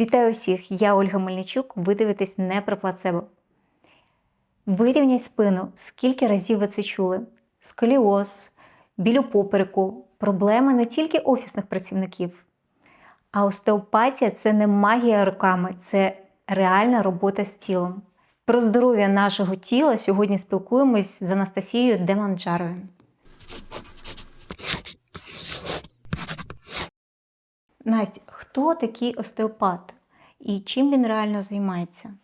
Вітаю всіх! Я Ольга Мельничук. Ви дивитесь не про плацебо. Вирівняй спину. Скільки разів ви це чули? Сколіоз, біль у попереку, проблеми не тільки офісних працівників. А остеопатія це не магія руками, це реальна робота з тілом. Про здоров'я нашого тіла сьогодні спілкуємось з Анастасією Деманджаровою. Настя, хто такий остеопат і чим він реально займається?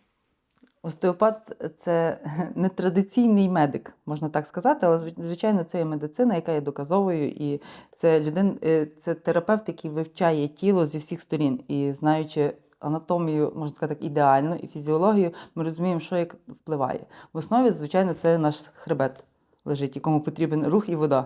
Остеопат це не традиційний медик, можна так сказати, але звичайно це є медицина, яка є доказовою, і це людин, е, це терапевт, який вивчає тіло зі всіх сторін. І знаючи анатомію, можна сказати, так, ідеально, і фізіологію, ми розуміємо, що як впливає. В основі, звичайно, це наш хребет лежить, якому потрібен рух і вода.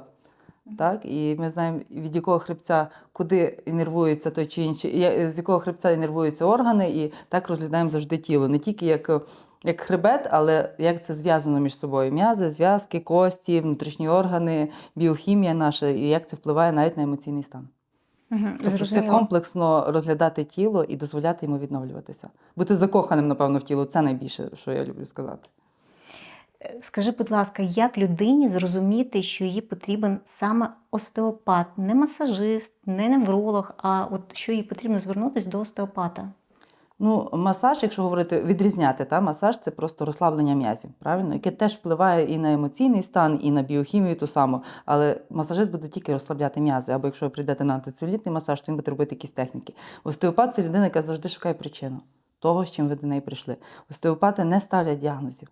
Так, і ми знаємо, від якого хребця куди інервується той чи інший, з якого хребця інервуються органи, і так розглядаємо завжди тіло. Не тільки як, е, як хребет, але як це зв'язано між собою. М'язи, зв'язки, кості, внутрішні органи, біохімія наша, і як це впливає навіть на емоційний стан. Угу, Тобто це комплексно розглядати тіло і дозволяти йому відновлюватися. Бути закоханим, напевно, в тіло це найбільше, що я люблю сказати. Скажи, будь ласка, як людині зрозуміти, що їй потрібен саме остеопат, не масажист, не невролог, а от що їй потрібно звернутися до остеопата? Ну, масаж, якщо говорити, відрізняти, та масаж це просто розслаблення м'язів, правильно, яке теж впливає і на емоційний стан, і на біохімію ту саму. Але масажист буде тільки розслабляти м'язи. Або якщо ви прийдете на антицелюлітний масаж, то він буде робити якісь техніки. Остеопат це людина, яка завжди шукає причину того, з чим ви до неї прийшли. Остеопати не ставлять діагнозів.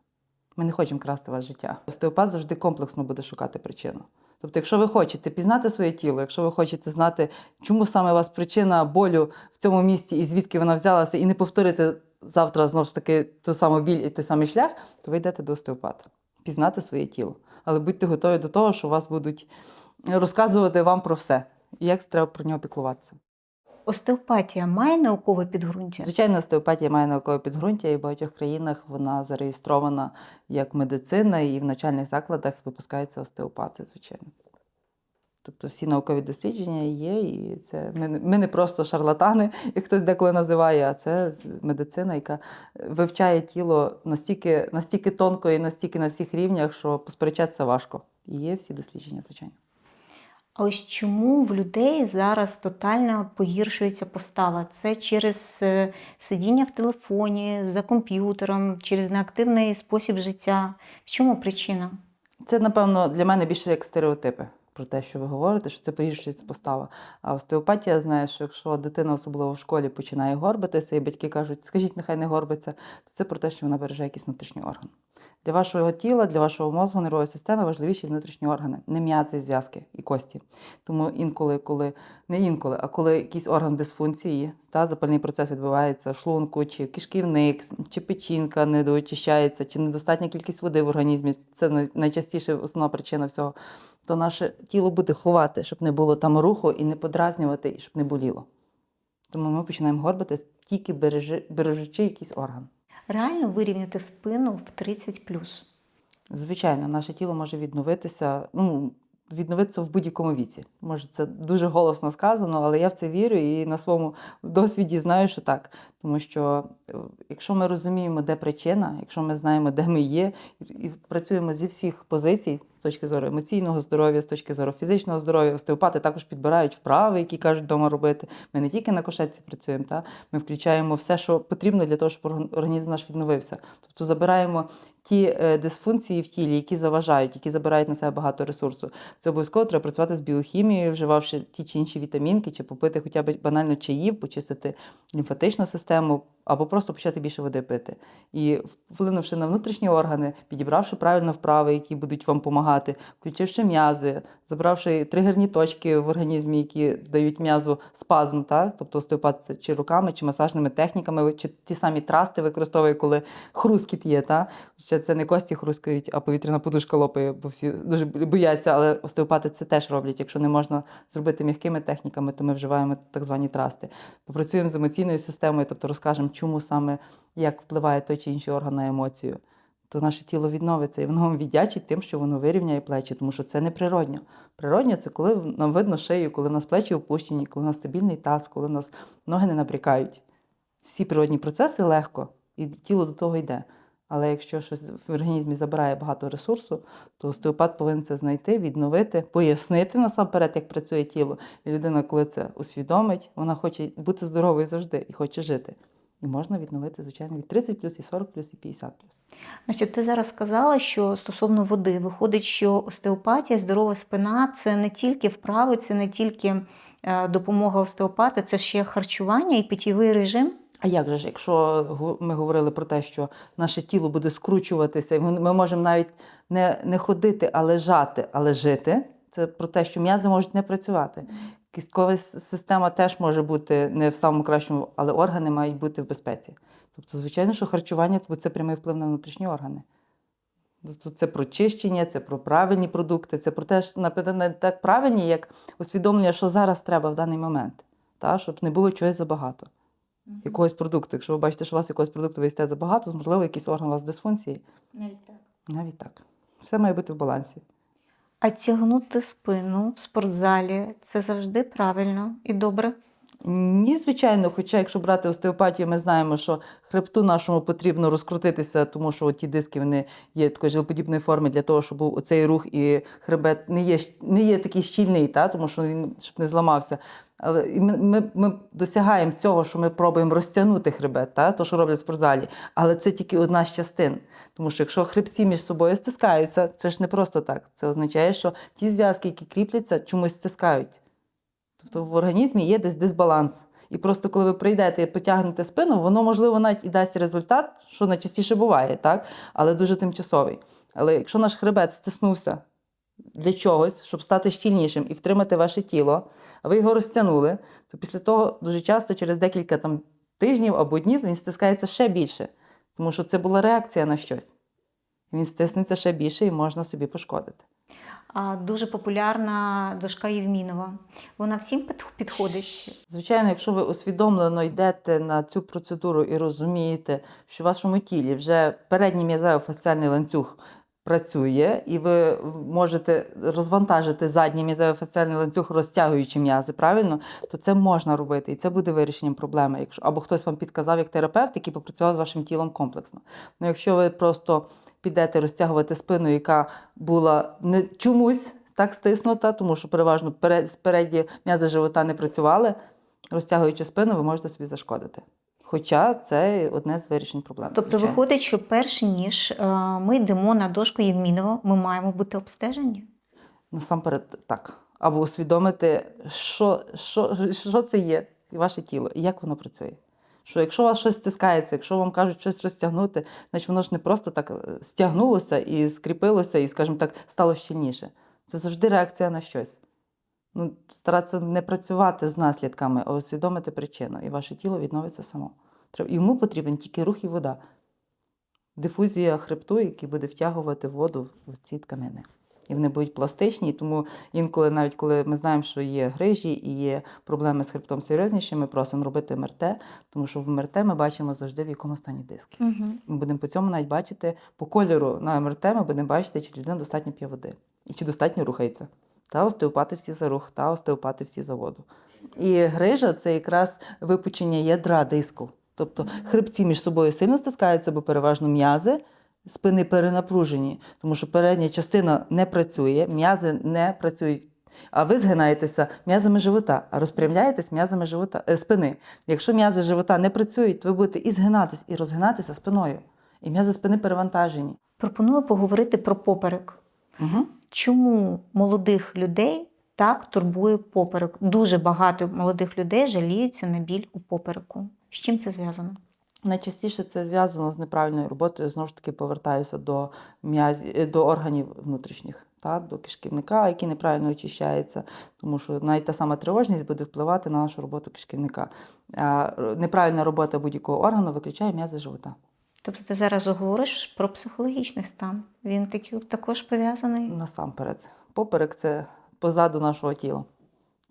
Ми не хочемо красти ваше життя. Остеопат завжди комплексно буде шукати причину. Тобто, якщо ви хочете пізнати своє тіло, якщо ви хочете знати, чому саме у вас причина болю в цьому місці і звідки вона взялася, і не повторити завтра знову ж таки ту саму біль і той самий шлях, то ви йдете до остеопата. Пізнати своє тіло. Але будьте готові до того, що вас будуть розказувати вам про все, і як треба про нього піклуватися. Остеопатія має наукове підґрунтя? Звичайно, остеопатія має наукове підґрунтя, і в багатьох країнах вона зареєстрована як медицина, і в навчальних закладах випускаються остеопати, звичайно. Тобто всі наукові дослідження є, і це ми, ми не просто шарлатани, як хтось деколи називає, а це медицина, яка вивчає тіло настільки, настільки тонко і настільки на всіх рівнях, що посперечатися важко. І є всі дослідження, звичайно. Ось чому в людей зараз тотально погіршується постава? Це через е, сидіння в телефоні, за комп'ютером, через неактивний спосіб життя. В чому причина? Це, напевно, для мене більше як стереотипи про те, що ви говорите, що це погіршується постава. А остеопатія знає, що якщо дитина, особливо в школі, починає горбитися, і батьки кажуть, скажіть, нехай не горбиться, то це про те, що вона береже якийсь внутрішній орган. Для вашого тіла, для вашого мозку, нервової системи важливіші внутрішні органи, не м'язи, і зв'язки і кості. Тому інколи, коли не інколи, а коли якийсь орган дисфункції, та запальний процес відбувається в шлунку, чи кишківник, чи печінка не доочищається, чи недостатня кількість води в організмі, це найчастіше основна причина всього, то наше тіло буде ховати, щоб не було там руху і не подразнювати, і щоб не боліло. Тому ми починаємо горбитись, тільки бережучи якийсь орган. Реально вирівняти спину в 30 Звичайно, наше тіло може відновитися, ну, відновитися в будь-якому віці. Може, це дуже голосно сказано, але я в це вірю і на своєму досвіді знаю, що так. Тому що е, якщо ми розуміємо, де причина, якщо ми знаємо, де ми є, і і працюємо зі всіх позицій, з точки зору емоційного здоров'я, з точки зору фізичного здоров'я, остеопати також підбирають вправи, які кажуть вдома робити. Ми не тільки на кошетці працюємо, та? ми включаємо все, що потрібно для того, щоб організм наш відновився. Тобто забираємо ті е, дисфункції в тілі, які заважають, які забирають на себе багато ресурсу. Це обов'язково треба працювати з біохімією, вживавши ті чи інші вітамінки, чи попити хоча б банально чаїв, почистити лімфатичну систему, або просто почати більше води пити. І вплинувши на внутрішні органи, підібравши правильно вправи, які будуть вам допомагати, включивши м'язи, забравши тригерні точки в організмі, які дають м'язу спазм, так? тобто остеопат чи руками, чи масажними техніками, чи ті самі трасти використовує, коли хрускіт є. Та? Ще це не кості хрускають, а повітряна подушка лопає, бо всі дуже бояться, але остеопати це теж роблять. Якщо не можна зробити м'якими техніками, то ми вживаємо так звані трасти. Попрацюємо з емоційною системою, тобто розкажемо, чому саме як впливає той чи інший орган на емоцію. То наше тіло відновиться і воно вам віддячить тим, що воно вирівняє плечі, тому що це не природньо. Природньо це коли нам видно шию, коли в нас плечі опущені, коли у нас стабільний таз, коли в нас ноги не напрякають. всі природні процеси легко, і тіло до того йде. Але якщо щось в організмі забирає багато ресурсу, то остеопат повинен це знайти, відновити, пояснити насамперед, як працює тіло. І людина, коли це усвідомить, вона хоче бути здоровою завжди і хоче жити. І можна відновити, звичайно, від 30 плюс, і 40 плюс, і 50 плюс. Значить, ти зараз сказала, що стосовно води виходить, що остеопатія, здорова спина це не тільки вправи, це не тільки е, допомога остеопата, це ще харчування і питєвий режим. А як же ж, якщо ми говорили про те, що наше тіло буде скручуватися, і ми ми можемо навіть не, не ходити, а лежати, але жити, це про те, що м'язи можуть не працювати. Кісткова система теж може бути не в самому кращому, але органи мають бути в безпеці. Тобто, звичайно, що харчування бо це прямий вплив на внутрішні органи. Тобто це про чищення, це про правильні продукти, це про те, що напевно, не так правильні, як усвідомлення, що зараз треба в даний момент, та, щоб не було чогось забагато якогось продукту. Якщо ви бачите, що у вас якогось продукту ви їсте забагато, можливо, якийсь орган у вас дисфункції. Навіть так. Навіть так. Все має бути в балансі. А тягнути спину в спортзалі це завжди правильно і добре. Ні, звичайно, хоча якщо брати остеопатію, ми знаємо, що хребту нашому потрібно розкрутитися, тому що ті диски вони є такої жилоподібної форми для того, щоб оцей рух і хребет не є, не є такий щільний, та, тому що він щоб не зламався. Але ми, ми, ми досягаємо цього, що ми пробуємо розтягнути хребет, та, то, що роблять в спортзалі. Але це тільки одна з частин. Тому що якщо хребці між собою стискаються, це ж не просто так. Це означає, що ті зв'язки, які кріпляться, чомусь стискають. Тобто в організмі є десь дисбаланс. І просто коли ви прийдете і потягнете спину, воно, можливо, навіть і дасть результат, що найчастіше буває, так? але дуже тимчасовий. Але якщо наш хребет стиснувся для чогось, щоб стати щільнішим і втримати ваше тіло, а ви його розтягнули, то після того дуже часто, через декілька там, тижнів або днів, він стискається ще більше. Тому що це була реакція на щось. Він стиснеться ще більше і можна собі пошкодити. А дуже популярна дошка Євмінова. Вона всім підходить. Звичайно, якщо ви усвідомлено йдете на цю процедуру і розумієте, що в вашому тілі вже передній м'язево-фасціальний ланцюг працює, і ви можете розвантажити задній м'язево-фасціальний ланцюг, розтягуючи м'язи, правильно, то це можна робити, і це буде вирішенням проблеми. Якщо або хтось вам підказав як терапевт, який попрацював з вашим тілом комплексно. Ну, якщо ви просто підете розтягувати спину, яка була не чомусь так стиснута, тому що переважно спереді м'язи живота не працювали, розтягуючи спину, ви можете собі зашкодити. Хоча це одне з вирішень проблем. Тобто звичайно. виходить, що перш ніж е, ми йдемо на дошку Євмінова, ми маємо бути обстежені. насамперед так. Або усвідомити, що, що, що це є, ваше тіло, і як воно працює. Що якщо у вас щось стискається, якщо вам кажуть щось розтягнути, значить воно ж не просто так е, стягнулося і скріпилося, і, скажімо так, стало щільніше. Це завжди реакція на щось. Ну, старатися не працювати з наслідками, а усвідомити причину, і ваше тіло відновиться само. Йому потрібен тільки рух і вода. Дифузія хребту, який буде втягувати воду в ці тканини. І вони будуть пластичні, тому інколи, навіть коли ми знаємо, що є грижі і є проблеми з хребтом серйозніші, ми просимо робити МРТ, тому що в МРТ ми бачимо завжди, в якому стані диски. Угу. Ми будемо по цьому навіть бачити по кольору на МРТ, ми будемо бачити, чи людина достатньо п'є води і чи достатньо рухається. Та остеопати всі за рух, та остеопати всі за воду. І грижа це якраз випучення ядра диску. Тобто хребці між собою сильно стискаються, бо переважно м'язи спини перенапружені, тому що передня частина не працює, м'язи не працюють. А ви згинаєтеся м'язами живота, а розпрямляєтесь м'язами живота, е, спини. Якщо м'язи живота не працюють, то ви будете і згинатись, і розгинатися спиною. І м'язи спини перевантажені. Пропоную поговорити про поперек. Угу. Чому молодих людей так турбує поперек? Дуже багато молодих людей жаліються на біль у попереку. З чим це зв'язано? Найчастіше це зв'язано з неправильною роботою. Знову ж таки, повертаюся до м'язі е, до органів внутрішніх, та, до кишківника, який неправильно очищається, тому що навіть та сама тривожність буде впливати на нашу роботу кишківника. Неправильна робота будь-якого органу виключає м'язи живота. Тобто ти зараз говориш про психологічний стан. Він таки, також пов'язаний. Насамперед, поперек це позаду нашого тіла.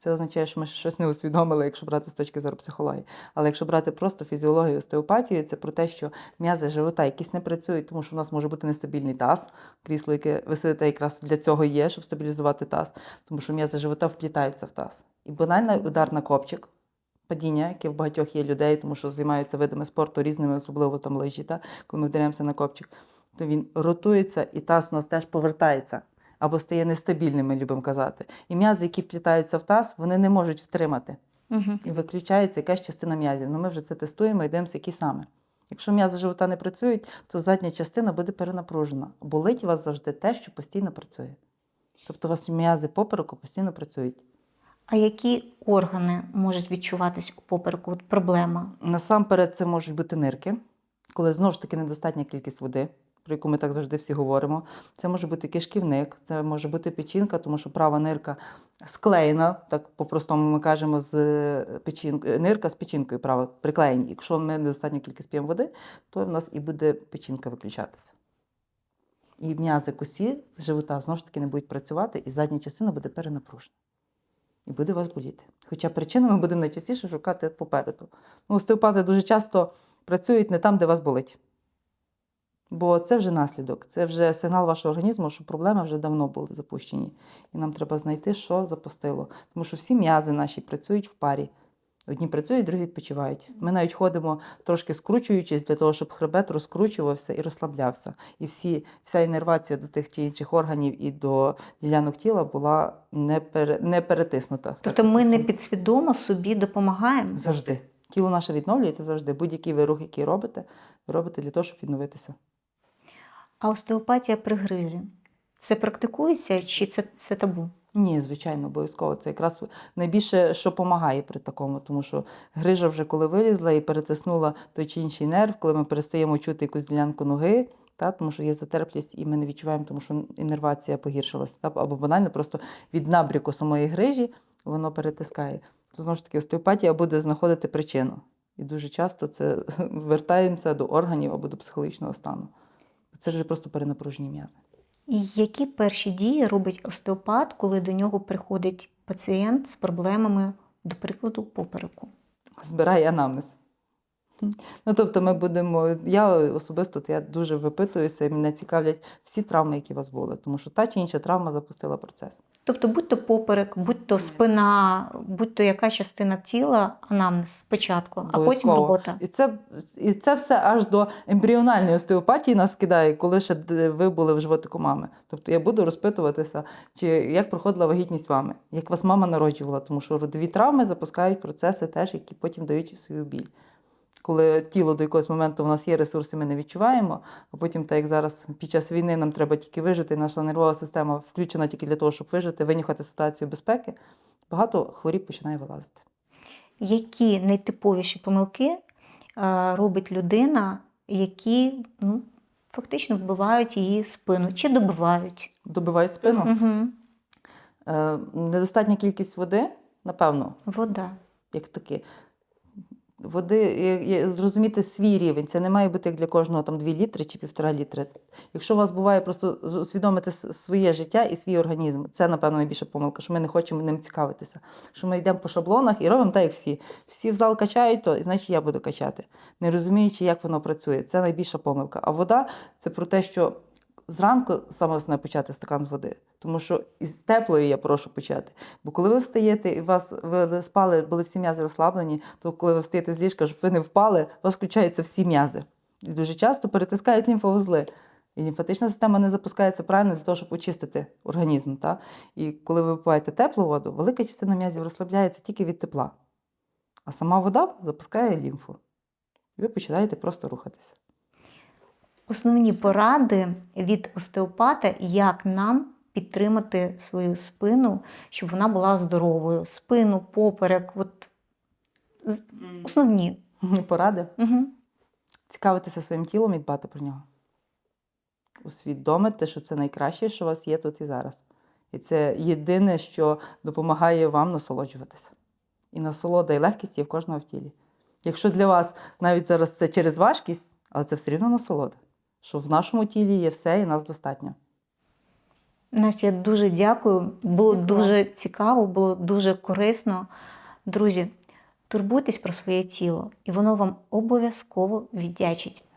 Це означає, що ми ще щось не усвідомили, якщо брати з точки зору психології. Але якщо брати просто фізіологію, остеопатію, це про те, що м'язи живота якісь не працюють, тому що в нас може бути нестабільний таз. Крісло, яке ви сидите, якраз для цього є, щоб стабілізувати таз, тому що м'язи живота вплітаються в таз. І банальний удар на копчик падіння, яке в багатьох є людей, тому що займаються видами спорту різними, особливо там лижі, та, коли ми вдаряємося на копчик, то він ротується і таз у нас теж повертається. Або стає нестабільним, ми любимо казати. І м'язи, які вплітаються в таз, вони не можуть втримати. Угу. І виключається якась частина м'язів. Ну, ми вже це тестуємо і дивимося, які саме. Якщо м'язи живота не працюють, то задня частина буде перенапружена. Болить у вас завжди те, що постійно працює. Тобто у вас м'язи попереку постійно працюють. А які органи можуть відчуватись у попереку? От проблема. Насамперед, це можуть бути нирки, коли знову ж таки недостатня кількість води, про яку ми так завжди всі говоримо. Це може бути кишківник, це може бути печінка, тому що права нирка склеєна, так по-простому ми кажемо, з печінкою, нирка з печінкою права приклеєні. Якщо ми недостатню кількість п'ємо води, то в нас і буде печінка виключатися. І м'язи косі живота знову ж таки не будуть працювати, і задня частина буде перенапружена. І буде вас боліти. Хоча причину ми будемо найчастіше шукати попереду. Ну, остеопати дуже часто працюють не там, де вас болить. Бо це вже наслідок, це вже сигнал вашого організму, що проблеми вже давно були запущені. І нам треба знайти, що запустило. Тому що всі м'язи наші працюють в парі. Одні працюють, другі відпочивають. Ми навіть ходимо трошки скручуючись для того, щоб хребет розкручувався і розслаблявся. І всі, вся інервація до тих чи інших органів і до ділянок тіла була не, пере, не перетиснута. Тобто ми не підсвідомо собі допомагаємо. Завжди. Тіло наше відновлюється завжди. Будь-який ви рух, який робите, ви робите для того, щоб відновитися. А остеопатія при грижі. Це практикується чи це, це табу? Ні, звичайно, обов'язково. Це якраз найбільше, що допомагає при такому, тому що грижа вже коли вилізла і перетиснула той чи інший нерв, коли ми перестаємо чути якусь ділянку ноги, та, тому що є затерплість, і ми не відчуваємо, тому що інервація погіршилася. Та, або банально просто від набріку самої грижі воно перетискає. То знову ж таки, остеопатія буде знаходити причину. І дуже часто це вертаємося до органів або до психологічного стану. Це вже просто перенапружені м'язи. І які перші дії робить остеопат, коли до нього приходить пацієнт з проблемами, до прикладу, попереку? збирає анамнез. Ну, тобто, ми будемо. Я особисто я дуже випитуюся, і мене цікавлять всі травми, які у вас були, тому що та чи інша травма запустила процес. Тобто, будь то поперек, будь то спина, будь то яка частина тіла, анамнез спочатку, а потім робота. І це, і це все аж до ембріональної остеопатії нас кидає, коли ще ви були в животику мами. Тобто я буду розпитуватися, чи як проходила вагітність вами, як вас мама народжувала, тому що родові травми запускають процеси теж, які потім дають свою біль. Коли тіло до якогось моменту в нас є ресурси, ми не відчуваємо, а потім, так як зараз під час війни нам треба тільки вижити, і наша нервова система включена тільки для того, щоб вижити, винюхати ситуацію безпеки, багато хворіб починає вилазити. Які найтиповіші помилки е, робить людина, які ну, фактично вбивають її спину чи добивають? Добивають спину. Угу. Недостатня кількість води, напевно, Вода. як таки. Води, зрозуміти свій рівень. Це не має бути як для кожного там 2 літри чи півтора літри. Якщо у вас буває просто усвідомити своє життя і свій організм, це, напевно, найбільша помилка, що ми не хочемо ним цікавитися. Що ми йдемо по шаблонах і робимо так, як всі. Всі в зал качають, то значить я буду качати, не розуміючи, як воно працює. Це найбільша помилка. А вода це про те, що зранку саме основне почати стакан з води. Тому що із теплої я прошу почати. Бо коли ви встаєте і вас ви спали, були всі м'язи розслаблені, то коли ви встаєте з ліжка, щоб ви не впали, у вас включаються всі м'язи. І дуже часто перетискають лімфовузли. І лімфатична система не запускається правильно для того, щоб очистити організм. Та? І коли ви випиваєте теплу воду, велика частина м'язів розслабляється тільки від тепла. А сама вода запускає лімфу. І ви починаєте просто рухатися. Основні поради від остеопата, як нам підтримати свою спину, щоб вона була здоровою. Спину, поперек, от основні. Поради. Угу. цікавитися своїм тілом і дбати про нього. Усвідомити, що це найкраще, що у вас є тут і зараз. І це єдине, що допомагає вам насолоджуватися. І насолода і легкість є в кожного в тілі. Якщо для вас навіть зараз це через важкість, але це все рівно насолода, що в нашому тілі є все і нас достатньо. Настя, я дуже дякую. Було дуже цікаво, було дуже корисно. Друзі, турбуйтесь про своє тіло, і воно вам обов'язково віддячить.